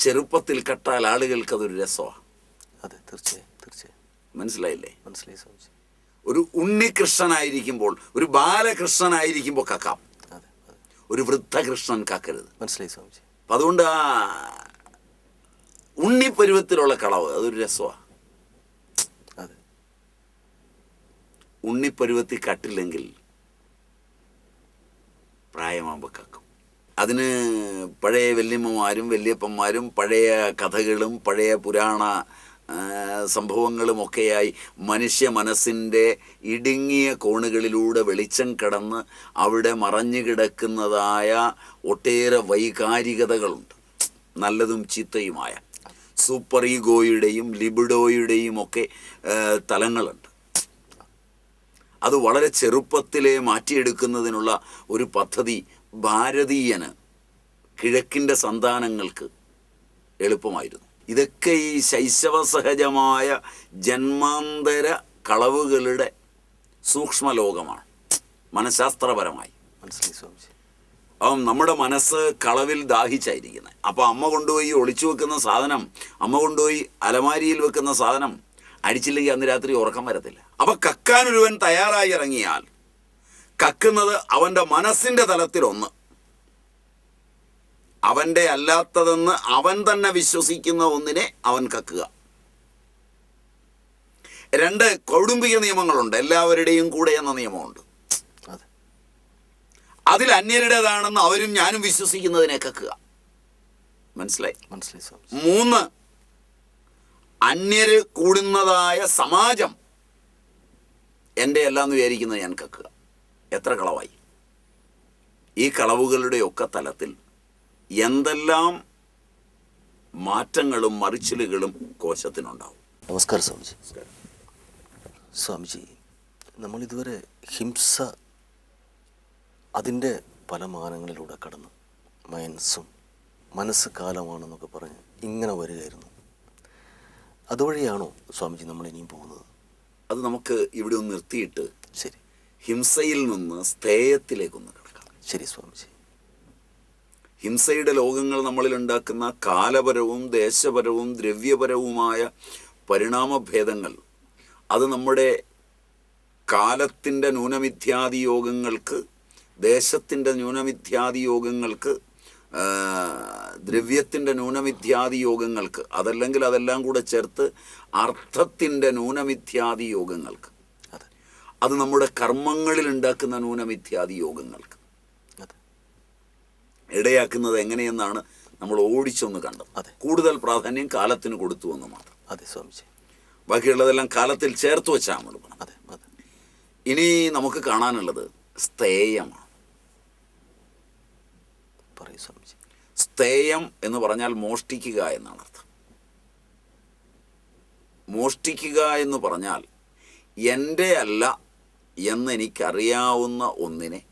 ചെറുപ്പത്തിൽ കട്ടാൽ ആളുകൾക്ക് അതൊരു രസമാണ് അതെ തീർച്ചയായും തീർച്ചയായും. മനസ്സിലായില്ലേ? മനസ്സിലായി സ്വാമിജി. ഒരു ഉണ്ണികൃഷ്ണനായിരിക്കുമ്പോൾ ഒരു ബാലകൃഷ്ണനായിരിക്കുമ്പോൾ കാക്കാം. ഒരു വൃദ്ധകൃഷ്ണൻ കാക്കരുത്. മനസ്സിലായി സ്വാമിജി. അപ്പം അതുകൊണ്ട് ആ ഉണ്ണിപ്പരുവത്തിലുള്ള കളവ് അതൊരു രസമാണ് അതെ. ഉണ്ണിപ്പരുവത്തിൽ കട്ടില്ലെങ്കിൽ പ്രായമാകുമ്പോൾ കക്കും. അതിന് പഴയ വല്യമ്മമാരും വല്യപ്പന്മാരും പഴയ കഥകളും പഴയ പുരാണ സംഭവങ്ങളുമൊക്കെയായി മനുഷ്യ മനസ്സിന്റെ ഇടുങ്ങിയ കോണുകളിലൂടെ വെളിച്ചം കടന്ന് അവിടെ മറഞ്ഞു കിടക്കുന്നതായ ഒട്ടേറെ വൈകാരികതകളുണ്ട്. നല്ലതും ചീത്തയുമായ. സൂപ്പർ ഈഗോയുടെയും ലിബിഡോയുടെയും ഒക്കെ തലങ്ങളുണ്ട്. അത് വളരെ ചെറുപ്പത്തിലെ മാറ്റിയെടുക്കുന്നതിനുള്ള ഒരു പദ്ധതി ഭാരതീയന് കിഴക്കിന്റെ സന്താനങ്ങൾക്ക് എളുപ്പമായിരുന്നു. ഇതൊക്കെ ഈ ശൈശവ സഹജമായ ജന്മാന്തര കളവുകളുടെ സൂക്ഷ്മലോകമാണ്. മനഃശാസ്ത്രപരമായി. മനസ്സിലായി സ്വാമിജി. അപ്പം നമ്മുടെ മനസ്സ് കളവിൽ ദാഹിച്ചായിരിക്കുന്നത്. അപ്പോൾ അമ്മ കൊണ്ടുപോയി ഒളിച്ചു വെക്കുന്ന സാധനം അമ്മ കൊണ്ടുപോയി അലമാരിയിൽ വെക്കുന്ന സാധനം അടിച്ചില്ലെങ്കിൽ അന്ന് രാത്രി ഉറക്കം വരത്തില്ല. അപ്പം കക്കാനൊരുവൻ തയ്യാറായി ഇറങ്ങിയാൽ കക്കുന്നത് അവന്റെ മനസ്സിന്റെ തലത്തിലൊന്ന് അവന്റെ അല്ലാത്തതെന്ന് അവൻ തന്നെ വിശ്വസിക്കുന്ന ഒന്നിനെ അവൻ കക്കുക. രണ്ട് കൗടുംബിക നിയമങ്ങളുണ്ട്. എല്ലാവരുടെയും കൂടെ എന്ന നിയമമുണ്ട്. അതെ. അതിൽ അന്യരുടേതാണെന്ന് അവരും ഞാനും വിശ്വസിക്കുന്നതിനെ കക്കുക. മനസ്സിലായി? മനസ്സിലായി മൂന്ന് അന്യര് കൂടുന്നതായ സമാജം എന്റെ അല്ലാന്ന് വിചാരിക്കുന്നത് ഞാൻ കക്കുക. എത്ര കളവായി. ഈ കളവുകളുടെയൊക്കെ തലത്തിൽ എന്തെല്ലാം മാറ്റങ്ങളും മറിച്ചിലുകളും കോശത്തിനുണ്ടാവും. നമസ്കാരം സ്വാമിജി. സ്വാമിജി നമ്മൾ ഇതുവരെ ഹിംസ അതിന്റെ പല മാനങ്ങളിലൂടെ കടന്നു. മനസ്സും മനസ്സ് കാലമാണെന്നൊക്കെ പറഞ്ഞ് ഇങ്ങനെ വരികയായിരുന്നു. അതുവഴിയാണോ സ്വാമിജി നമ്മൾ ഇനിയും പോകുന്നത്? അത് നമുക്ക് ഇവിടെ ഒന്ന് നിർത്തിയിട്ട് ശരി. ഹിംസയിൽ നിന്ന് സ്ഥേയത്തിലേക്കൊന്ന് കിടക്കാം. ശരി സ്വാമിജി. ഹിംസയുടെ ലോകങ്ങൾ നമ്മളിൽ ഉണ്ടാക്കുന്ന കാലപരവും ദേശപരവും ദ്രവ്യപരവുമായ പരിണാമഭേദങ്ങൾ. അത് നമ്മുടെ കാലത്തിന്റെ ന്യൂനമിഥ്യാദി യോഗങ്ങൾക്ക് ദേശത്തിന്റെ ന്യൂനമിഥ്യാദി യോഗങ്ങൾക്ക് ദ്രവ്യത്തിന്റെ ന്യൂനമിഥ്യാദി യോഗങ്ങൾക്ക് അതല്ലെങ്കിൽ അതെല്ലാം കൂടെ ചേർത്ത് അർത്ഥത്തിന്റെ ന്യൂനമിഥ്യാദി യോഗങ്ങൾക്ക്. അത് നമ്മുടെ കർമ്മങ്ങളിൽ ഉണ്ടാക്കുന്ന ന്യൂനമിഥ്യാദി യോഗങ്ങൾക്ക്. ഇടയാക്കുന്നത് എങ്ങനെയെന്നാണ് നമ്മൾ ഓടിച്ചൊന്ന് കണ്ടത്. അതെ. കൂടുതൽ പ്രാധാന്യം കാലത്തിന് കൊടുത്തു എന്ന് മാത്രം. അതെ സ്വാമിജി. ബാക്കിയുള്ളതെല്ലാം കാലത്തിൽ ചേർത്ത് വെച്ചാൽ അതെ ഇനി നമുക്ക് കാണാനുള്ളത് സ്ഥേയമാണ് പറയൂ സ്വാമിജി. സ്ഥേയം എന്ന് പറഞ്ഞാൽ മോഷ്ടിക്കുക എന്നാണ് അർത്ഥം. മോഷ്ടിക്കുക എന്ന് പറഞ്ഞാൽ എന്റെ അല്ല എന്ന് എനിക്കറിയാവുന്ന ഒന്നിനെ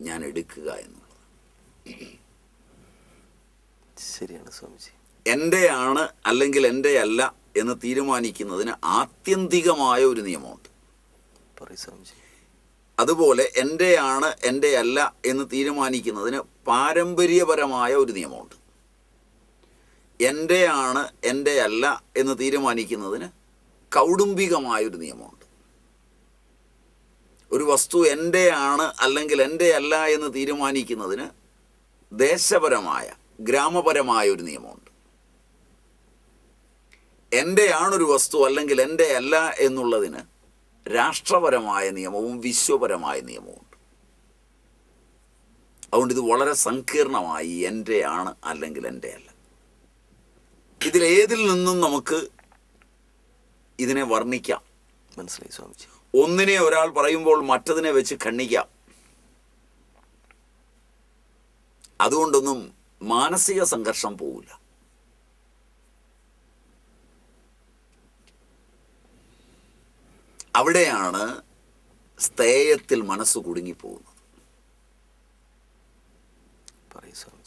ഞാൻ എടുക്കുക എന്നുള്ളത് ശരിയാണ് സ്വാമിജി. എന്റെ ആണ് അല്ലെങ്കിൽ എന്റെ അല്ല എന്ന് തീരുമാനിക്കുന്നതിന് ആത്യന്തികമായ ഒരു നിയമമുണ്ട്. അതുപോലെ എന്റെ ആണ് എന്റെ അല്ല എന്ന് തീരുമാനിക്കുന്നതിന് പാരമ്പര്യപരമായ ഒരു നിയമമുണ്ട്. എന്റെ ആണ് എന്റെ അല്ല എന്ന് തീരുമാനിക്കുന്നതിന് കൗടുംബികമായ ഒരു നിയമമുണ്ട്. ഒരു വസ്തു എന്റെ ആണ് അല്ലെങ്കിൽ എന്റെ അല്ല എന്ന് തീരുമാനിക്കുന്നതിന് ദേശപരമായ ഗ്രാമപരമായ ഒരു നിയമമുണ്ട്. എന്റെ ആണൊരു വസ്തു അല്ലെങ്കിൽ എന്റെ അല്ല എന്നുള്ളതിന് രാഷ്ട്രപരമായ നിയമവും വിശ്വപരമായ നിയമവുമുണ്ട്. അതുകൊണ്ട് ഇത് വളരെ സങ്കീർണമായി എന്റെ ആണ് അല്ലെങ്കിൽ എന്റെ അല്ല ഇതിലേതിൽ നിന്നും നമുക്ക് ഇതിനെ വർണിക്കാം? മനസ്സിലായി സ്വാമിജി. ഒന്നിനെ ഒരാൾ പറയുമ്പോൾ മറ്റതിനെ വെച്ച് ഖണ്ഡിക്കാം. അതുകൊണ്ടൊന്നും മാനസിക സംഘർഷം പോവില്ല. അവിടെയാണ് സ്ഥേയത്തിൽ മനസ്സ് കുടുങ്ങിപ്പോകുന്നത്.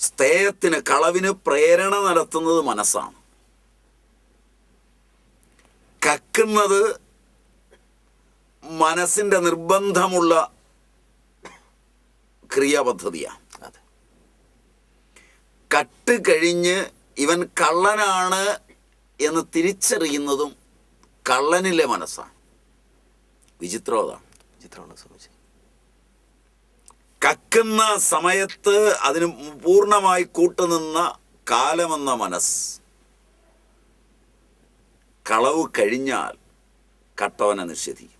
സ്ഥേയത്തിന് കളവിന് പ്രേരണ നടത്തുന്നത് മനസ്സാണ്. കക്കുന്നത് മനസ്സിന്റെ നിർബന്ധമുള്ള ക്രിയാപദ്ധതിയാണ്. കട്ട് കഴിഞ്ഞ് ഇവൻ കള്ളനാണ് എന്ന് തിരിച്ചറിയുന്നതും കള്ളനിലെ മനസ്സാണ്. വിചിത്രം അതാണ് ചിത്രമാണ് സ്വാമിജി. കക്കുന്ന സമയത്ത് അതിന് പൂർണമായി കൂട്ടുനിന്ന കാലമെന്ന മനസ്സ്. കളവ് കഴിഞ്ഞാൽ കട്ടവനെ നിഷേധിക്കും.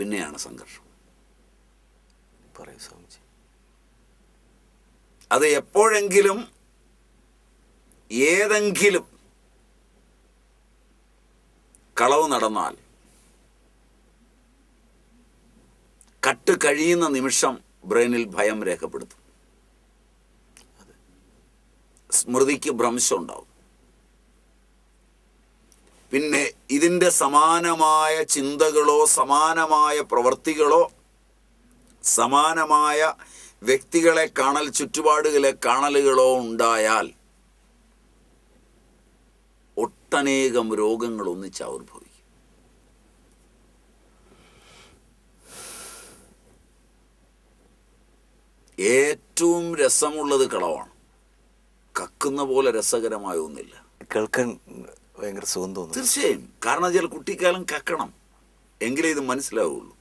പിന്നെയാണ് സംഘർഷം. പറയൂ സ്വാമിജി. അത് എപ്പോഴെങ്കിലും ഏതെങ്കിലും കളവ് നടന്നാൽ കട്ട് കഴിയുന്ന നിമിഷം ബ്രെയിനിൽ ഭയം രേഖപ്പെടുത്തും. സ്മൃതിക്ക് ഭ്രംശം ഉണ്ടാവും. പിന്നെ ഇതിന്റെ സമാനമായ ചിന്തകളോ സമാനമായ പ്രവൃത്തികളോ സമാനമായ വ്യക്തികളെ കാണൽ ചുറ്റുപാടുകളെ കാണലുകളോ ഉണ്ടായാൽ ഒട്ടനേകം രോഗങ്ങൾ ഒന്നിച്ച് ആവിർഭവിക്കും. ഏറ്റവും രസമുള്ളത് കളവാണ്. കക്കുന്ന പോലെ രസകരമായ ഒന്നില്ല. കേൾക്കാൻ ഭയങ്കര സുഖം തോന്നും തീർച്ചയായും. കാരണം വെച്ചാൽ കുട്ടിക്കാലം കക്കണം. എങ്കിലേ ഇത് മനസ്സിലാവുള്ളൂ.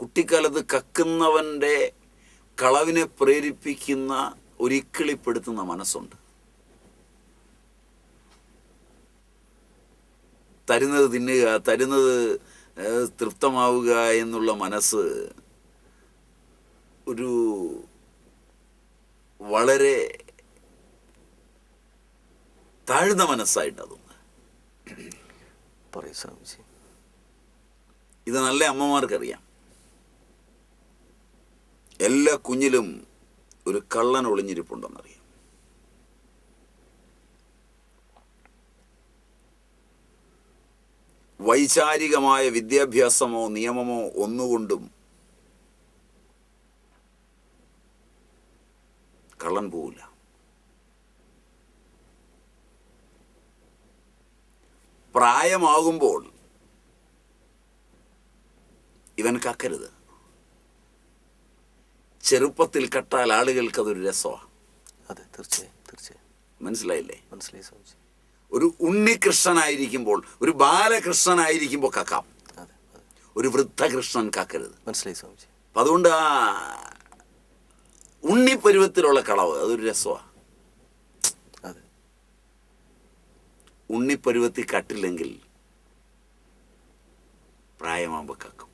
കുട്ടിക്കാലത്ത് കക്കുന്നവന്റെ കളവിനെ പ്രേരിപ്പിക്കുന്ന ഒരിക്കിളിപ്പെടുത്തുന്ന മനസ്സുണ്ട്. തരുന്നത് തിന്നുക തരുന്നത് തൃപ്തമാവുക എന്നുള്ള മനസ്സ് ഒരു വളരെ താഴ്ന്ന മനസ്സായിട്ട് അതൊന്ന് പറയൂ സ്വാമിജി. ഇത് നല്ല അമ്മമാർക്കറിയാം. എല്ലാ കുഞ്ഞിലും ഒരു കള്ളൻ ഒളിഞ്ഞിരിപ്പുണ്ടെന്നറിയാം. വൈചാരികമായ വിദ്യാഭ്യാസമോ നിയമമോ ഒന്നുകൊണ്ടും കള്ളൻ പോവില്ല. പ്രായമാകുമ്പോൾ ഇവൻ കക്കരുത്. ചെറുപ്പത്തിൽ കട്ടാൽ ആളുകൾക്ക് അതൊരു രസമാണ് അതെ തീർച്ചയായും തീർച്ചയായും. മനസ്സിലായില്ലേ? മനസ്സിലായി സ്വാമിജി ഒരു ഉണ്ണികൃഷ്ണനായിരിക്കുമ്പോൾ ഒരു ബാലകൃഷ്ണനായിരിക്കുമ്പോൾ കക്കാം. ഒരു വൃദ്ധകൃഷ്ണൻ കക്കരുത്. മനസ്സിലായി സ്വാമിജി അപ്പം അതുകൊണ്ട് ആ ഉണ്ണിപ്പരുവത്തിലുള്ള കളവ് അതൊരു രസമാണ് അതെ. ഉണ്ണിപ്പരുവത്തിൽ കട്ടില്ലെങ്കിൽ പ്രായമാകുമ്പോൾ കക്കും.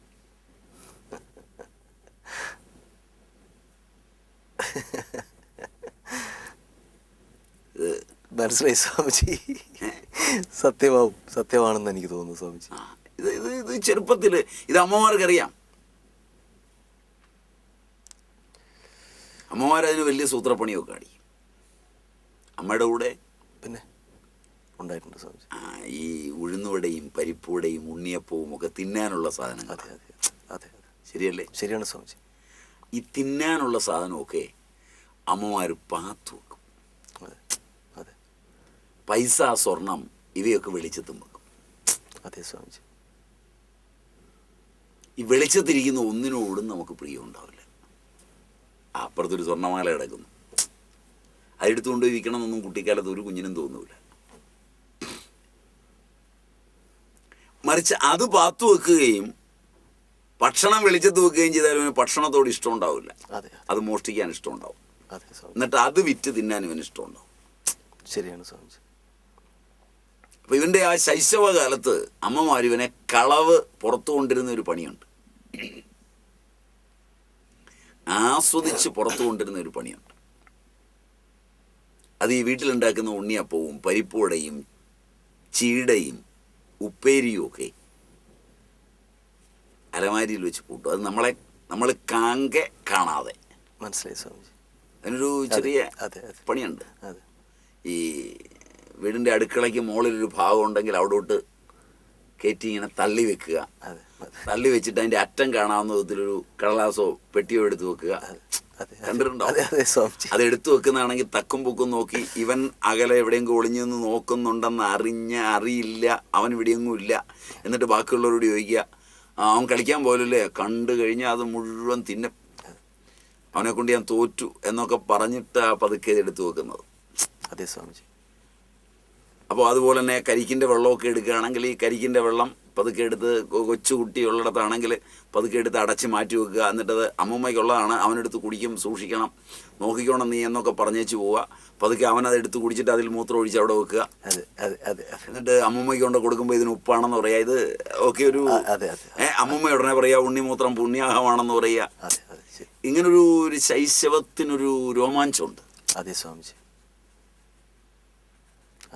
മനസ്സിലായി സ്വാമിജി സത്യമാവും. സത്യമാണെന്ന് എനിക്ക് തോന്നുന്നു സ്വാമിജി. ഇത് ഇത് ഇത് ചെറുപ്പത്തിൽ ഇത് അമ്മമാർക്കറിയാം. അമ്മമാരതിന് വലിയ സൂത്രപ്പണിയൊക്കെ അടിക്കും അമ്മയുടെ കൂടെ പിന്നെ ഉണ്ടായിട്ടുണ്ട് സ്വാമിജി. ആ, ഈ ഉഴുന്നുവടയും പരിപ്പുവടയും ഉണ്ണിയപ്പവും ഒക്കെ തിന്നാനുള്ള സാധനങ്ങൾ. അതെ അതെ അതെ ശരിയല്ലേ? ശരിയാണ് സ്വാമിജി. ഈ തിന്നാനുള്ള സാധനമൊക്കെ അമ്മമാർ പാത്തു വെക്കും. അതെ അതെ. പൈസ സ്വർണം ഇവയൊക്കെ വെളിച്ചത്തും വെക്കും. അതെ സ്വാമിജി. ഈ വെളിച്ചത്തിരിക്കുന്ന ഒന്നിനോടും നമുക്ക് പ്രിയം ഉണ്ടാവില്ല അപ്പുറത്തൊരു സ്വർണമാല കിടക്കുന്നു. അതെടുത്തുകൊണ്ട് ഇരിക്കണം എന്നൊന്നും കുട്ടിക്കാലത്ത് ഒരു കുഞ്ഞിനും തോന്നൂല. മറിച്ച് അത് പാത്തു വെക്കുകയും ഭക്ഷണം വെളിച്ചത്ത് വെക്കുകയും ചെയ്താൽ ഭക്ഷണത്തോട് ഇഷ്ടം ഉണ്ടാവില്ല. അതെ മോഷ്ടിക്കാൻ ഇഷ്ടം ഉണ്ടാവും. എന്നിട്ട് അത് വിറ്റ് തിന്നാൻ ഇവന് ഇഷ്ടം ഉണ്ടാവും. ശരിയാണ് സ്വാമിജി അപ്പൊ ഇവന്റെ ആ ശൈശവകാലത്ത് അമ്മമാർ ഇവനെ കളവ് പുറത്തു കൊണ്ടിരുന്ന ഒരു പണിയുണ്ട്. ആസ്വദിച്ച് പുറത്തു കൊണ്ടിരുന്ന ഒരു പണിയാണ് അത് ഈ വീട്ടിലുണ്ടാക്കുന്ന ഉണ്ണിയപ്പവും പരിപ്പുവടയും ചീടയും ഉപ്പേരിയും ഒക്കെ അലമാരിയിൽ വെച്ച് കൂട്ടും അത് നമ്മളെ നമ്മൾ കാങ്കെ കാണാതെ. മനസ്സിലായി സ്വാമിജി. അതിനൊരു ചെറിയ പണിയുണ്ട്. ഈ വീടിന്റെ അടുക്കളയ്ക്ക് മുകളിലൊരു ഭാഗം ഉണ്ടെങ്കിൽ അവിടോട്ട് കയറ്റി ഇങ്ങനെ തള്ളി വെക്കുക. തള്ളി വെച്ചിട്ട് അതിന്റെ അറ്റം കാണാവുന്ന വിധത്തിലൊരു കടലാസോ പെട്ടിയോ എടുത്ത് വെക്കുക. കണ്ടിട്ടുണ്ടോ? അത്. എടുത്തു വെക്കുന്നതാണെങ്കിൽ തക്കും പൊക്കും നോക്കി ഇവൻ അകലെ എവിടെയെങ്കിലും ഒളിഞ്ഞു നിന്ന് നോക്കുന്നുണ്ടെന്ന് അറിഞ്ഞ അറിയില്ല അവൻ ഇവിടെയൊന്നും ഇല്ല എന്നിട്ട് ബാക്കിയുള്ളവരോട് ചോദിക്കുക അവൻ കളിക്കാൻ പോലല്ലേ? കണ്ടു കഴിഞ്ഞാൽ അത് മുഴുവൻ തിന്നെ. അവനെ കൊണ്ട് ഞാൻ തോറ്റു എന്നൊക്കെ പറഞ്ഞിട്ട് ആ പതുക്കെ എടുത്തു വെക്കുന്നത്. അതെ സ്വാമിജി. അപ്പോൾ അതുപോലെ തന്നെ കരിക്കിന്റെ വെള്ളമൊക്കെ എടുക്കുകയാണെങ്കിൽ ഈ കരിക്കിന്റെ വെള്ളം പതുക്കെ എടുത്ത് കൊച്ചു കുട്ടിയുള്ളിടത്താണെങ്കിൽ പതുക്കെ എടുത്ത് അടച്ച് മാറ്റി വെക്കുക. എന്നിട്ടത് അമ്മൂമ്മയ്ക്കുള്ളതാണ്. അവനെടുത്ത് കുടിക്കും സൂക്ഷിക്കണം. നോക്കിക്കോണം നീ എന്നൊക്കെ പറഞ്ഞേച്ച് പോവുക. പതുക്കെ അവനത് എടുത്ത് കുടിച്ചിട്ട് അതിൽ മൂത്രം ഒഴിച്ച് അവിടെ വെക്കുക. അതെ അതെ അതെ അതെ. എന്നിട്ട് അമ്മൂമ്മയ്ക്ക് കൊണ്ട് കൊടുക്കുമ്പോൾ ഇതിന് ഉപ്പാണെന്ന് പറയാ ഇത് ഒക്കെ ഒരു അമ്മമ്മ ഉടനെ പറയാ ഉണ്ണിമൂത്രം പുണ്യാഹമാണെന്ന് പറയുക. അതെ അതെ ഇങ്ങനൊരു ഒരു ശൈശവത്തിനൊരു രോമാഞ്ചമുണ്ട്. അതേ സ്വാമിജി.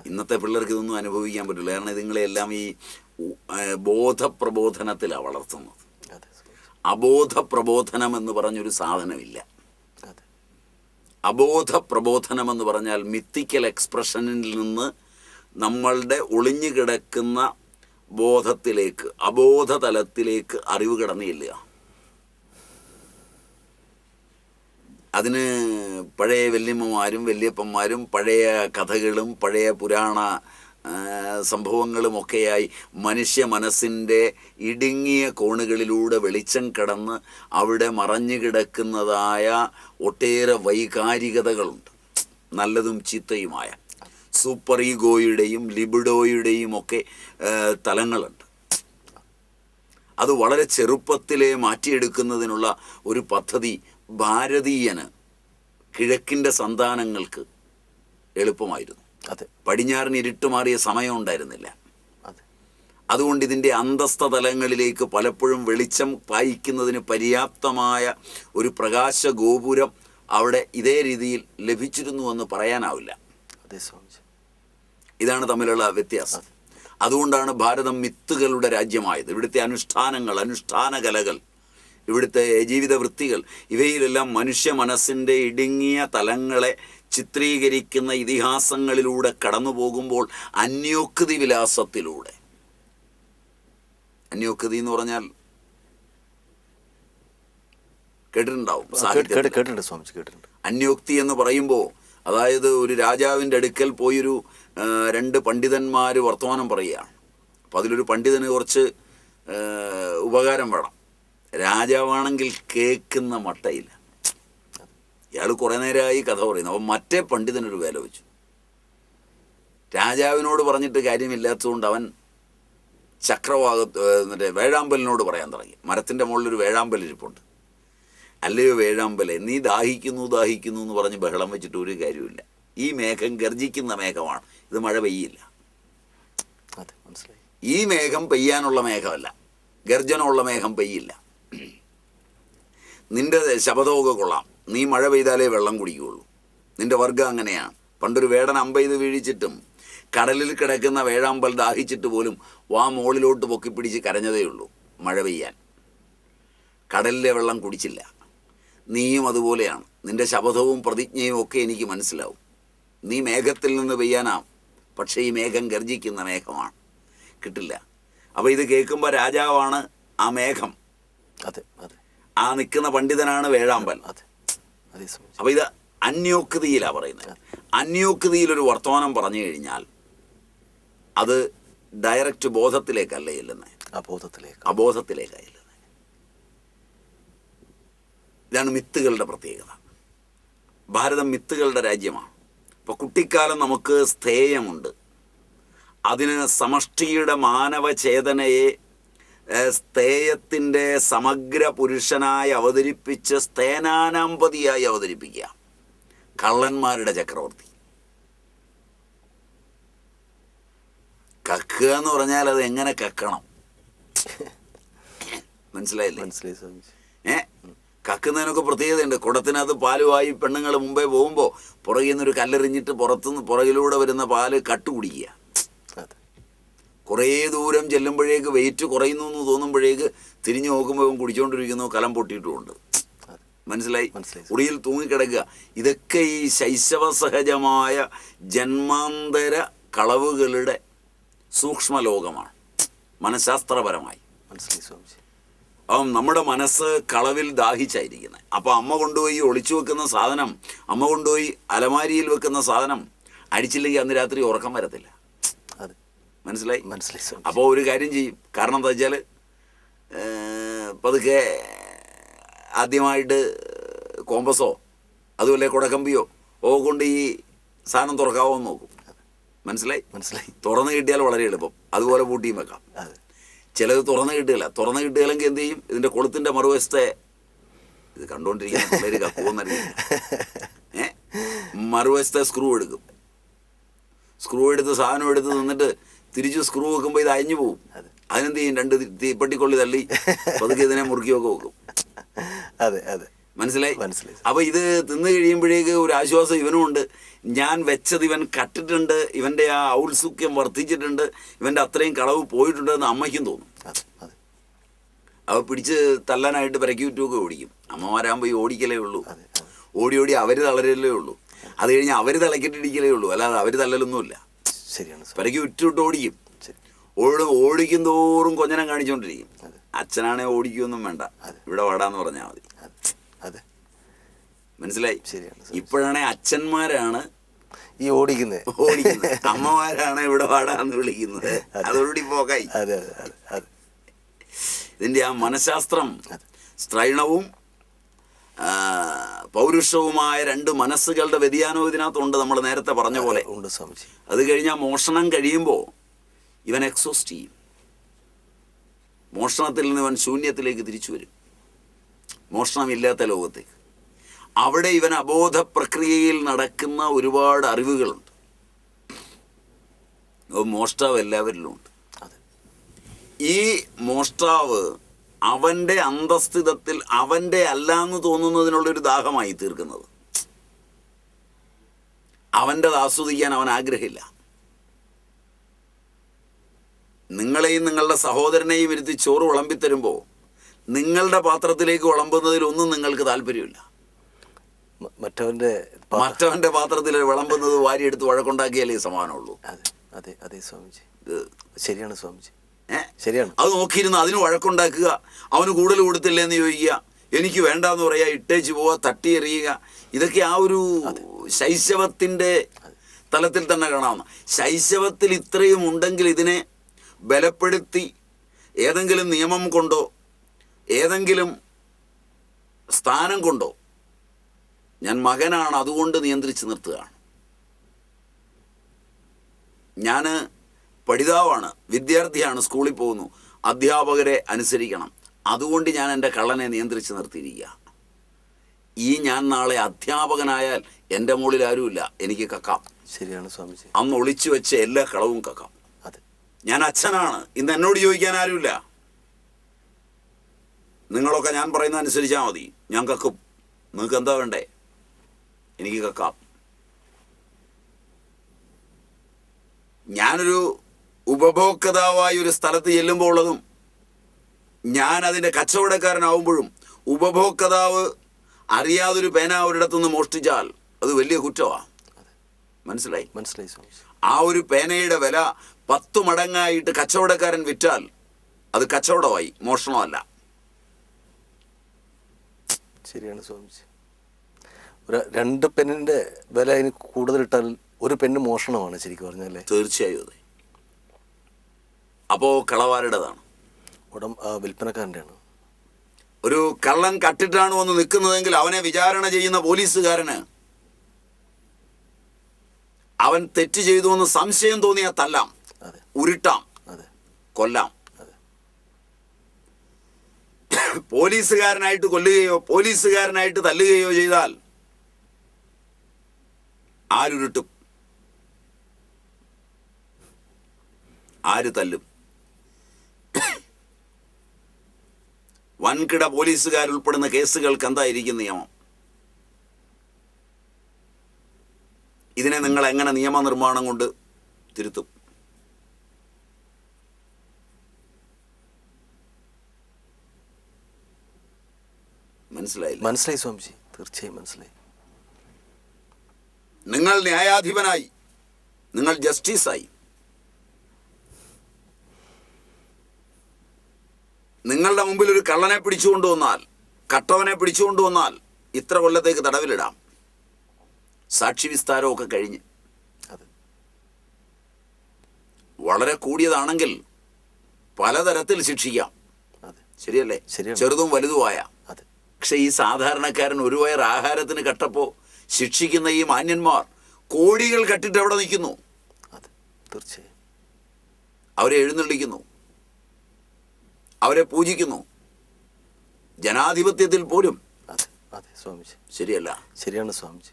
ഇന്നത്തെ പിള്ളേർക്ക് ഇതൊന്നും അനുഭവിക്കാൻ പറ്റില്ല. കാരണം ഇതുങ്ങളെല്ലാം ഈ ബോധപ്രബോധനത്തിലാണ് വളർത്തുന്നത്. അബോധ പ്രബോധനം എന്ന് പറഞ്ഞൊരു സാധനമില്ല. അബോധ പ്രബോധനം എന്ന് പറഞ്ഞാൽ മിത്തിക്കൽ എക്സ്പ്രഷനിൽ നിന്ന് നമ്മളുടെ ഒളിഞ്ഞു കിടക്കുന്ന ബോധത്തിലേക്ക് അബോധ തലത്തിലേക്ക് അറിവ് കടന്നു ചെല്ലുക അതിന് പഴയ വല്യമ്മമാരും വല്യപ്പന്മാരും പഴയ കഥകളും പഴയ പുരാണ സംഭവങ്ങളുമൊക്കെയായി മനുഷ്യ മനസ്സിന്റെ ഇടുങ്ങിയ കോണുകളിലൂടെ വെളിച്ചം കടന്ന് അവിടെ മറഞ്ഞു കിടക്കുന്നതായ ഒട്ടേറെ വൈകാരികതകളുണ്ട്. നല്ലതും ചീത്തയുമായ. സൂപ്പർ ഈഗോയുടെയും ലിബിഡോയുടെയും ഒക്കെ തലങ്ങളുണ്ട്. അത് വളരെ ചെറുപ്പത്തിലെ മാറ്റിയെടുക്കുന്നതിനുള്ള ഒരു പദ്ധതി ഭാരതീയന് കിഴക്കിന്റെ സന്താനങ്ങൾക്ക് എളുപ്പമായിരുന്നു. അതെ. പടിഞ്ഞാറിന് ഇരുട്ടുമാറിയ സമയം ഉണ്ടായിരുന്നില്ല. അതെ. അതുകൊണ്ട് ഇതിന്റെ അന്തസ്ഥ തലങ്ങളിലേക്ക് പലപ്പോഴും വെളിച്ചം പായിക്കുന്നതിന് പര്യാപ്തമായ ഒരു പ്രകാശ ഗോപുരം അവിടെ ഇതേ രീതിയിൽ ലഭിച്ചിരുന്നുവെന്ന് പറയാനാവില്ല. അതെ സ്വാമിജി. ഇതാണ് തമ്മിലുള്ള വ്യത്യാസം. അതുകൊണ്ടാണ് ഭാരതം മിത്തുകളുടെ രാജ്യമായത്. ഇവിടുത്തെ അനുഷ്ഠാനങ്ങൾ അനുഷ്ഠാന കലകൾ ഇവിടുത്തെ ജീവിത വൃത്തികൾ ഇവയിലെല്ലാം മനുഷ്യ മനസ്സിന്റെ ഇടുങ്ങിയ തലങ്ങളെ ചിത്രീകരിക്കുന്ന ഇതിഹാസങ്ങളിലൂടെ കടന്നു പോകുമ്പോൾ അന്യോക്തി വിലാസത്തിലൂടെ. അന്യോക്തി എന്ന് പറഞ്ഞാൽ കേട്ടിട്ടുണ്ടാവും അന്യോക്തി എന്ന് പറയുമ്പോൾ അതായത് ഒരു രാജാവിന്റെ അടുക്കൽ പോയൊരു രണ്ട് പണ്ഡിതന്മാർ വർത്തമാനം പറയുകയാണ്. അപ്പം അതിലൊരു പണ്ഡിതന് കുറച്ച് ഉപകാരം വേണം. രാജാവാണെങ്കിൽ കേൾക്കുന്ന മട്ടയില്ല. ഇയാൾ കുറേ നേരമായി കഥ പറയുന്നു. അപ്പം മറ്റേ പണ്ഡിതനൊരു വേല വെച്ചു. രാജാവിനോട് പറഞ്ഞിട്ട് കാര്യമില്ലാത്തതുകൊണ്ട് അവൻ ചക്രവാകത്ത് മറ്റേ വേഴാമ്പലിനോട് പറയാൻ തുടങ്ങി. മരത്തിന്റെ മുകളിലൊരു വേഴാമ്പൽ ഇരിപ്പുണ്ട്. അല്ലയോ വേഴാമ്പലെ നീ ദാഹിക്കുന്നു ദാഹിക്കുന്നു എന്ന് പറഞ്ഞ് ബഹളം വെച്ചിട്ട് ഒരു കാര്യമില്ല ഈ മേഘം ഗർജിക്കുന്ന മേഘമാണ്. ഇത് മഴ പെയ്യില്ല. ഈ മേഘം പെയ്യാനുള്ള മേഘമല്ല. ഗർജനമുള്ള മേഘം പെയ്യില്ല. നിന്റെ ശബദമൊക്കെ കൊള്ളാം. നീ മഴ പെയ്താലേ വെള്ളം കുടിക്കുകയുള്ളൂ. നിന്റെ വർഗം അങ്ങനെയാണ് പണ്ടൊരു വേടൻ അമ്പെയ്ത് വീഴിച്ചിട്ടും കടലിൽ കിടക്കുന്ന വേഴാമ്പൽ ദാഹിച്ചിട്ട് പോലും വാ മോളിലോട്ട് പൊക്കിപ്പിടിച്ച് കരഞ്ഞതേ ഉള്ളൂ മഴ പെയ്യാൻ. കടലിലെ വെള്ളം കുടിച്ചില്ല. നീയും അതുപോലെയാണ്. നിന്റെ ശബദവും പ്രതിജ്ഞയും ഒക്കെ എനിക്ക് മനസ്സിലാവും. നീ മേഘത്തിൽ നിന്ന് പെയ്യാനാം. പക്ഷേ ഈ മേഘം ഗർജിക്കുന്ന മേഘമാണ്. കിട്ടില്ല. അപ്പോൾ ഇത് കേൾക്കുമ്പോൾ രാജാവാണ് ആ മേഘം. അതെ അതെ. ആ നിൽക്കുന്ന പണ്ഡിതനാണ് വേഴാമ്പൽ അപ്പോൾ ഇത് അന്യോക്തിയിലാണ് പറയുന്നത്. അന്യോക്തിയിൽ ഒരു വർത്തമാനം പറഞ്ഞു കഴിഞ്ഞാൽ അത് ഡയറക്റ്റ് ബോധത്തിലേക്കല്ല ചെല്ലുന്നത് അബോധത്തിലേക്ക് അബോധത്തിലേക്കാണ് ചെല്ലുന്നത് ഇതാണ് മിത്തുകളുടെ പ്രത്യേകത. ഭാരതം മിത്തുകളുടെ രാജ്യമാണ്. അപ്പോൾ കുട്ടിക്കാലം നമുക്ക് സ്ഥേയമുണ്ട് അതിന് സമഷ്ടിയുടെ മാനവചേതനയെ ഏഹ്, സ്ഥേയത്തിന്റെ സമഗ്ര പുരുഷനായി അവതരിപ്പിച്ച് സ്തേനാനാമ്പതിയായി അവതരിപ്പിക്കുക. കള്ളന്മാരുടെ ചക്രവർത്തി. കക്കുക എന്ന് പറഞ്ഞാൽ അത് എങ്ങനെ കക്കണം? മനസ്സിലായില്ലേ? മനസ്സിലായി ഏ? കക്കുന്നതിനൊക്കെ പ്രത്യേകതയുണ്ട്. കുടത്തിനകത്ത് പാലുമായി പെണ്ണുങ്ങൾ മുമ്പേ പോകുമ്പോൾ പുറകിൽ നിന്നൊരു കല്ലെറിഞ്ഞിട്ട് പുറത്തുനിന്ന് പുറകിലൂടെ വരുന്ന പാൽ കട്ടു കുടിക്കുക അതെ കുറേ ദൂരം ചെല്ലുമ്പോഴേക്ക് വെയിറ്റ് കുറയുന്നു എന്ന് തോന്നുമ്പോഴേക്ക് തിരിഞ്ഞു നോക്കുമ്പോൾ കുടിച്ചുകൊണ്ടിരിക്കുന്നു കലം പൊട്ടിയിട്ടുമുണ്ട്. മനസ്സിലായി? മനസ്സിലായി. ഉടിയിൽ തൂങ്ങിക്കിടക്കുക. ഇതൊക്കെ ഈ ശൈശവ സഹജമായ ജന്മാന്തര കളവുകളുടെ സൂക്ഷ്മ ലോകമാണ് മനഃശാസ്ത്രപരമായി അപ്പം നമ്മുടെ മനസ്സ് കളവിൽ ദാഹിച്ചായിരിക്കുന്നത്. അപ്പോൾ അമ്മ കൊണ്ടുപോയി ഒളിച്ചു വെക്കുന്ന സാധനം അമ്മ കൊണ്ടുപോയി അലമാരിയിൽ വെക്കുന്ന സാധനം അടിച്ചില്ലെങ്കിൽ അന്ന് രാത്രി ഉറക്കം വരത്തില്ല. മനസ്സിലായി? മനസ്സിലായി അപ്പോൾ ഒരു കാര്യം ചെയ്യും. കാരണം എന്താ വെച്ചാൽ പതുക്കെ ആദ്യമായിട്ട് കോമ്പസോ അതുപോലെ കുടക്കമ്പിയോ ഓ കൊണ്ട് ഈ സാധനം തുറക്കാവോ എന്ന് നോക്കും. മനസ്സിലായി? മനസ്സിലായി. തുറന്ന് കിട്ടിയാൽ വളരെ എളുപ്പം. അതുപോലെ പൂട്ടിയും വെക്കാം. ചിലത് തുറന്ന് കിട്ടുകയില്ല. തുറന്ന് കിട്ടുകയില്ലെങ്കിൽ എന്ത് ചെയ്യും? ഇതിന്റെ കൊളുത്തിന്റെ മറുവശത്തെ ഇത് കണ്ടുകൊണ്ടിരിക്കുന്ന കക്കുമെന്നറിയില്ല ഏ? മറുവശത്തെ സ്ക്രൂ എടുക്കും. സ്ക്രൂ എടുത്ത് സാധനം എടുത്ത് നിന്നിട്ട് തിരിച്ച് സ്ക്രൂ വെക്കുമ്പോൾ ഇത് അയഞ്ഞു പോകും. അതെ. അതിനെന്ത് ചെയ്യും രണ്ട് തീപ്പെട്ടിക്കൊള്ളി തള്ളി പതുക്കെ ഇതിനെ മുറുക്കിയൊക്കെ വെക്കും. അതെ അതെ. മനസ്സിലായി? മനസ്സിലായി. അപ്പൊ ഇത് തിന്നു കഴിയുമ്പോഴേക്ക് ഒരു ആശ്വാസം ഇവനും ഉണ്ട്. ഞാൻ വെച്ചത് ഇവൻ കട്ടിട്ടുണ്ട് ഇവന്റെ ആ ഔത്സുഖ്യം വർദ്ധിച്ചിട്ടുണ്ട് ഇവന്റെ അത്രയും കളവ് പോയിട്ടുണ്ട് എന്ന് അമ്മയ്ക്കും തോന്നും. അവ പിടിച്ച് തല്ലാനായിട്ട് പിറക്കി വിറ്റുമൊക്കെ ഓടിക്കും. അമ്മമാരാകുമ്പോൾ ഈ ഓടിക്കലേ ഉള്ളൂ. ഓടി ഓടി അവർ തളരലേ ഉള്ളൂ. അത് കഴിഞ്ഞ് അവർ തലക്കിട്ടിടിക്കലേ ഉള്ളൂ. അല്ലാതെ അവർ തല്ലലൊന്നുമില്ല. ശരിയാണ് പരക്കി ഉറ്റിട്ട് ഓടിക്കും. ഓട് ഓടിക്കും തോറും കൊഞ്ഞനം കാണിച്ചുകൊണ്ടിരിക്കും അതെ. അച്ഛനാണെ ഓടിക്കൊന്നും വേണ്ട. ഇവിടെ വാടാന്ന് പറഞ്ഞാൽ മതി. അതെ. മനസ്സിലായി? ശരിയാണ്. ഇപ്പോഴാണെ അച്ഛന്മാരാണ് ഈ ഓടിക്കുന്നത് ഓടിക്കുന്നത്. അമ്മമാരാണ് ഇവിടെ വാടാന്ന് വിളിക്കുന്നത്. അതോടുകൂടി പോകായി ഇതിന്റെ ആ മനഃശാസ്ത്രം സ്ത്രൈണവും പൗരുഷവുമായ രണ്ട് മനസ്സുകളുടെ വ്യതിയാനവും ഇതിനകത്തുണ്ട് നമ്മൾ നേരത്തെ പറഞ്ഞ പോലെ. ഉണ്ട് സ്വാമിജി. അത് കഴിഞ്ഞാൽ മോഷണം കഴിയുമ്പോൾ ഇവൻ എക്സോസ്റ്റ് ചെയ്യും. മോഷണത്തിൽ നിന്ന് ഇവൻ ശൂന്യത്തിലേക്ക് തിരിച്ചു വരും. മോഷണമില്ലാത്ത ലോകത്തേക്ക്. അവിടെ ഇവൻ അബോധ പ്രക്രിയയിൽ നടക്കുന്ന ഒരുപാട് അറിവുകളുണ്ട്. മോഷ്ടാവ് എല്ലാവരിലും ഉണ്ട് അതെ. ഈ മോഷ്ടാവ് അവന്റെ അന്തസ്ഥിതത്തിൽ അവന്റെ അല്ലാന്ന് തോന്നുന്നതിനുള്ളൊരു ദാഹമായി തീർക്കുന്നത്. അവന്റെത് ആസ്വദിക്കാൻ അവൻ ആഗ്രഹമില്ല നിങ്ങളെയും നിങ്ങളുടെ സഹോദരനെയും ഇരുത്തി ചോറ് വിളമ്പിത്തരുമ്പോൾ നിങ്ങളുടെ പാത്രത്തിലേക്ക് വിളമ്പുന്നതിലൊന്നും നിങ്ങൾക്ക് താല്പര്യമില്ല. മറ്റവന്റെ മറ്റവന്റെ മറ്റവന്റെ പാത്രത്തിൽ വിളമ്പുന്നത് വാരിയെടുത്ത് വഴക്കുണ്ടാക്കിയാലേ സമാനമുള്ളൂ. അതെ അതെ അതെ സ്വാമിജി. ശരിയാണ് സ്വാമിജി. ശരിയാണ്. അത് നോക്കിയിരുന്ന അതിന് വഴക്കുണ്ടാക്കുക അവന് കൂടുതൽ കൊടുത്തില്ലേ എന്ന് ചോദിക്കുക എനിക്ക് വേണ്ടാന്ന് പറയാ ഇട്ടേച്ച് പോവുക തട്ടി എറിയുക ഇതൊക്കെ ആ ഒരു ശൈശവത്തിന്റെ തലത്തിൽ തന്നെ കാണാവുന്ന. ശൈശവത്തിൽ ഇത്രയും ഉണ്ടെങ്കിൽ ഇതിനെ ബലപ്പെടുത്തി ഏതെങ്കിലും നിയമം കൊണ്ടോ ഏതെങ്കിലും സ്ഥാനം കൊണ്ടോ ഞാൻ മകനാണ് അതുകൊണ്ട് നിയന്ത്രിച്ച് നിർത്തുകയാണ്. ഞാൻ പഠിതാവാണ് വിദ്യാർത്ഥിയാണ് സ്കൂളിൽ പോകുന്നു. അധ്യാപകരെ അനുസരിക്കണം. അതുകൊണ്ട് ഞാൻ എന്റെ കള്ളനെ നിയന്ത്രിച്ച് നിർത്തിയിരിക്കുക. ഈ ഞാൻ നാളെ അധ്യാപകനായാൽ എന്റെ മുകളിൽ ആരുമില്ല എനിക്ക് കക്കാം. ശരിയാണ് സ്വാമിജി. അന്ന് ഒളിച്ചു വെച്ച എല്ലാ കളവും കക്കാം. അതെ. ഞാൻ അച്ഛനാണ് ഇന്ന് എന്നോട് ചോദിക്കാൻ ആരുമില്ല. നിങ്ങളൊക്കെ ഞാൻ പറയുന്ന അനുസരിച്ചാൽ മതി. ഞാൻ കക്കും. നിങ്ങൾക്ക് എന്താ വേണ്ടേ? എനിക്ക് കക്കാം. ഞാനൊരു ഉപഭോക്താവായി ഒരു സ്ഥലത്ത് ചെല്ലുമ്പോൾ ഉള്ളതും ഞാൻ അതിന്റെ കച്ചവടക്കാരനാവുമ്പോഴും ഉപഭോക്താവ് അറിയാതൊരു പേന ഒരിടത്തുനിന്ന് മോഷ്ടിച്ചാൽ അത് വലിയ കുറ്റമാണ് മനസ്സിലായി? മനസ്സിലായി ആ ഒരു പേനയുടെ വില പത്ത് മടങ്ങായിട്ട് കച്ചവടക്കാരൻ വിറ്റാൽ അത് കച്ചവടമായി മോഷണമല്ല. ശരിയാണ് സ്വാമിജി. ഒരു രണ്ട് പെന്നിന്റെ വില അതിന് കൂടുതലിട്ടാൽ ഒരു പെണ്ണ് മോഷണമാണ് ശരിക്കും പറഞ്ഞല്ലേ തീർച്ചയായും അതെ. അപ്പോൾ കളവാരുടേതാണ് ഉടം വിൽപ്പനക്കാരന്റെയാണ്. ഒരു കള്ളൻ കട്ടിട്ടാണ് വന്ന് നിൽക്കുന്നതെങ്കിൽ അവനെ വിചാരണ ചെയ്യുന്ന പോലീസുകാരന് അവൻ തെറ്റ് ചെയ്തു എന്ന് സംശയം തോന്നിയാൽ തല്ലാം ഉരുട്ടാം കൊല്ലാം. പോലീസുകാരനായിട്ട് കൊല്ലുകയോ പോലീസുകാരനായിട്ട് തല്ലുകയോ ചെയ്താൽ ആരുരുട്ടും? ആര് തല്ലും? വൻകിട പോലീസുകാരുൾപ്പെടുന്ന കേസുകൾക്ക് എന്തായിരിക്കും നിയമം? ഇതിനെ നിങ്ങൾ എങ്ങനെ നിയമനിർമ്മാണം കൊണ്ട് തിരുത്തും? മനസ്സിലായി മനസ്സിലായി സ്വാമിജി. തീർച്ചയായും മനസ്സിലായി. നിങ്ങൾ ന്യായാധിപനായി. നിങ്ങൾ ജസ്റ്റിസായി. നിങ്ങളുടെ മുമ്പിൽ ഒരു കള്ളനെ പിടിച്ചുകൊണ്ടുവന്നാൽ കട്ടവനെ പിടിച്ചുകൊണ്ടുവന്നാൽ ഇത്ര കൊല്ലത്തേക്ക് തടവിലിടാം. സാക്ഷി വിസ്താരമൊക്കെ കഴിഞ്ഞ്. വളരെ കൂടിയതാണെങ്കിൽ പലതരത്തിൽ ശിക്ഷിക്കാം. ശരിയല്ലേ. ചെറുതും വലുതുമായ. പക്ഷെ ഈ സാധാരണക്കാരൻ ഒരു വയർ ആഹാരത്തിന് കട്ടപ്പോ ശിക്ഷിക്കുന്ന ഈ മാന്യന്മാർ കോടികൾ കട്ടിട്ട് എവിടെ നിൽക്കുന്നു? തീർച്ചയായും. അവരെ എഴുന്നള്ളിക്കുന്നു. അവരെ പൂജിക്കുന്നു. ജനാധിപത്യത്തിൽ പോലും. അതെ സ്വാമിജി. ശരിയല്ല. ശരിയാണ് സ്വാമിജി.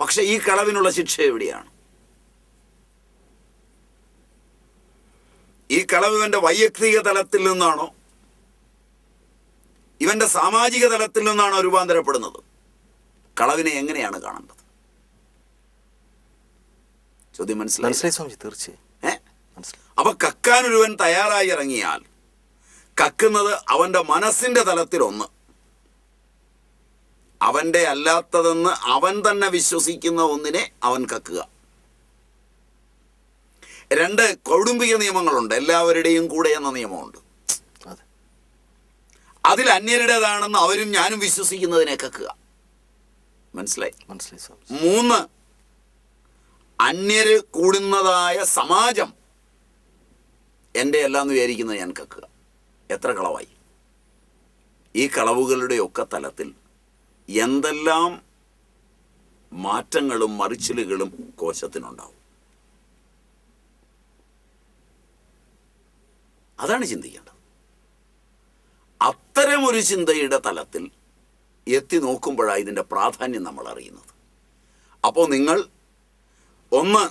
പക്ഷെ ഈ കളവിനുള്ള ശിക്ഷ എവിടെയാണ്? ഈ കളവ് ഇവന്റെ വൈയക്തിക തലത്തിൽ നിന്നാണോ? ഇവന്റെ സാമാജിക തലത്തിൽ നിന്നാണോ രൂപാന്തരപ്പെടുന്നത്? കളവിനെ എങ്ങനെയാണ് കാണേണ്ടത്? ചോദ്യം മനസ്സിലായി മനസ്സിലായി സ്വാമിജി തീർച്ചയായും. അപ്പൊ കക്കാൻ ഒരുവൻ തയ്യാറായി ഇറങ്ങിയാൽ കക്കുന്നത് അവന്റെ മനസ്സിന്റെ തലത്തിലൊന്ന്. അവന്റെ അല്ലാത്തതെന്ന് അവൻ തന്നെ വിശ്വസിക്കുന്ന ഒന്നിനെ അവൻ കക്കുക. രണ്ട് കൗടുംബിക നിയമങ്ങളുണ്ട്. എല്ലാവരുടെയും കൂടെ എന്ന നിയമമുണ്ട്. അതെ. അതിൽ അന്യരുടേതാണെന്ന് അവരും ഞാനും വിശ്വസിക്കുന്നതിനെ കക്കുക. മനസ്സിലായി? മനസ്സിലായി സാർ. മൂന്ന് അന്യര് കൂടുന്നതായ സമാജം എന്റെ അല്ലാന്ന് വിചാരിക്കുന്നത് ഞാൻ കക്കുക. എത്ര കളവായി? ഈ കളവുകളുടെയൊക്കെ തലത്തിൽ എന്തെല്ലാം മാറ്റങ്ങളും മറിച്ചിലുകളും കോശത്തിനുണ്ടാവും? അതാണ് ചിന്തിക്കേണ്ടത്. അത്തരമൊരു ചിന്തയുടെ തലത്തിൽ എത്തി നോക്കുമ്പോഴാണ് ഇതിന്റെ പ്രാധാന്യം നമ്മൾ അറിയുന്നത്. അപ്പോൾ നിങ്ങൾ ഒന്ന്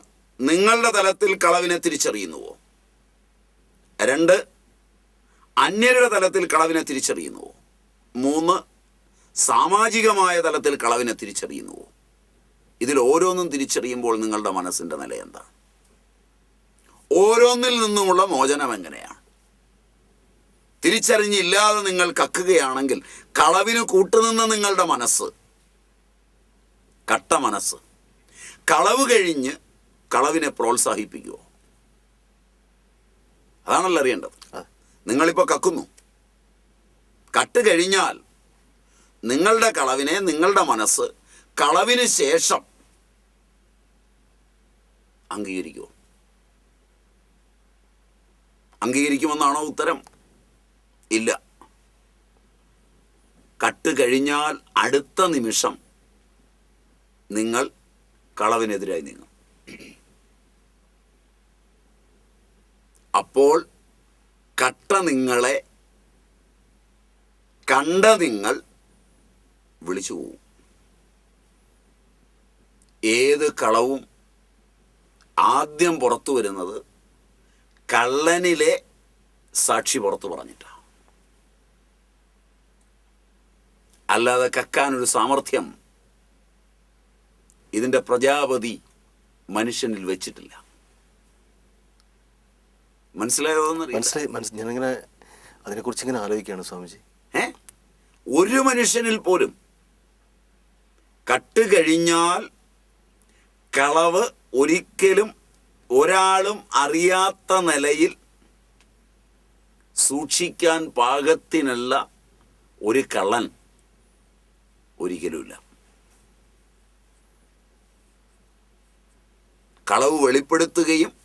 നിങ്ങളുടെ തലത്തിൽ കളവിനെ തിരിച്ചറിയുന്നുവോ? രണ്ട് അന്യരുടെ തലത്തിൽ കളവിനെ തിരിച്ചറിയുന്നുവോ മൂന്ന് സാമാജികമായ തലത്തിൽ കളവിനെ തിരിച്ചറിയുന്നുവോ ഇതിൽ ഓരോന്നും തിരിച്ചറിയുമ്പോൾ നിങ്ങളുടെ മനസ്സിന്റെ നില എന്താ? ഓരോന്നിൽ നിന്നുമുള്ള മോചനം എങ്ങനെയാണ് തിരിച്ചറിഞ്ഞില്ലാതെ നിങ്ങൾ കക്കുകയാണെങ്കിൽ കളവിന് കൂട്ടുനിന്ന നിങ്ങളുടെ മനസ്സ് കട്ട മനസ്സ് കളവ് കഴിഞ്ഞ് കളവിനെ പ്രോത്സാഹിപ്പിക്കുമോ അതാണല്ലോ അറിയേണ്ടത്. നിങ്ങളിപ്പോൾ കക്കുന്നു. കട്ട് കഴിഞ്ഞാൽ നിങ്ങളുടെ കളവിനെ നിങ്ങളുടെ മനസ്സ് കളവിന് ശേഷം അംഗീകരിക്കുമോ അംഗീകരിക്കുമെന്നാണോ ഉത്തരം? ഇല്ല. കട്ട് കഴിഞ്ഞാൽ അടുത്ത നിമിഷം നിങ്ങൾ കളവിനെതിരായി നീങ്ങും. അപ്പോൾ കട്ട നിങ്ങളെ കണ്ട നിങ്ങൾ വിളിച്ചു പോവും. ഏത് കളവും ആദ്യം പുറത്തു വരുന്നത് കള്ളനിലെ സാക്ഷി പുറത്തു പറഞ്ഞിട്ടാണ് അല്ലാതെ കക്കാനൊരു സാമർഥ്യം ഇതിന്റെ പ്രജാപതി മനുഷ്യനിൽ വെച്ചിട്ടില്ല. മനസ്സിലായതെന്നറിയില്ല മനസ്സിലായി മനസ്സ് ഞാനിങ്ങനെ അതിനെക്കുറിച്ച് ഇങ്ങനെ ആലോചിക്കുകയാണ് സ്വാമിജി. ഏ? ഒരു മനുഷ്യനിൽ പോലും കട്ട് കഴിഞ്ഞാൽ കളവ് ഒരിക്കലും ഒരാളും അറിയാത്ത നിലയിൽ സൂക്ഷിക്കാൻ പാകത്തിനല്ല ഒരു കള്ളൻ ഒരിക്കലുമില്ല. കളവ് വെളിപ്പെടുത്തുകയും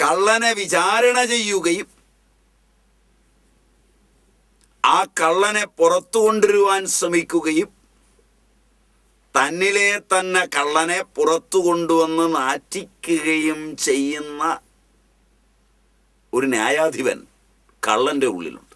കള്ളനെ വിചാരണ ചെയ്യുകയും ആ കള്ളനെ പുറത്തു കൊണ്ടുവരുവാൻ ശ്രമിക്കുകയും തന്നിലെ തന്നെ കള്ളനെ പുറത്തു കൊണ്ടുവന്ന് നാറ്റിക്കുകയും ചെയ്യുന്ന ഒരു ന്യായാധിപൻ കള്ളന്റെ ഉള്ളിലുണ്ട്.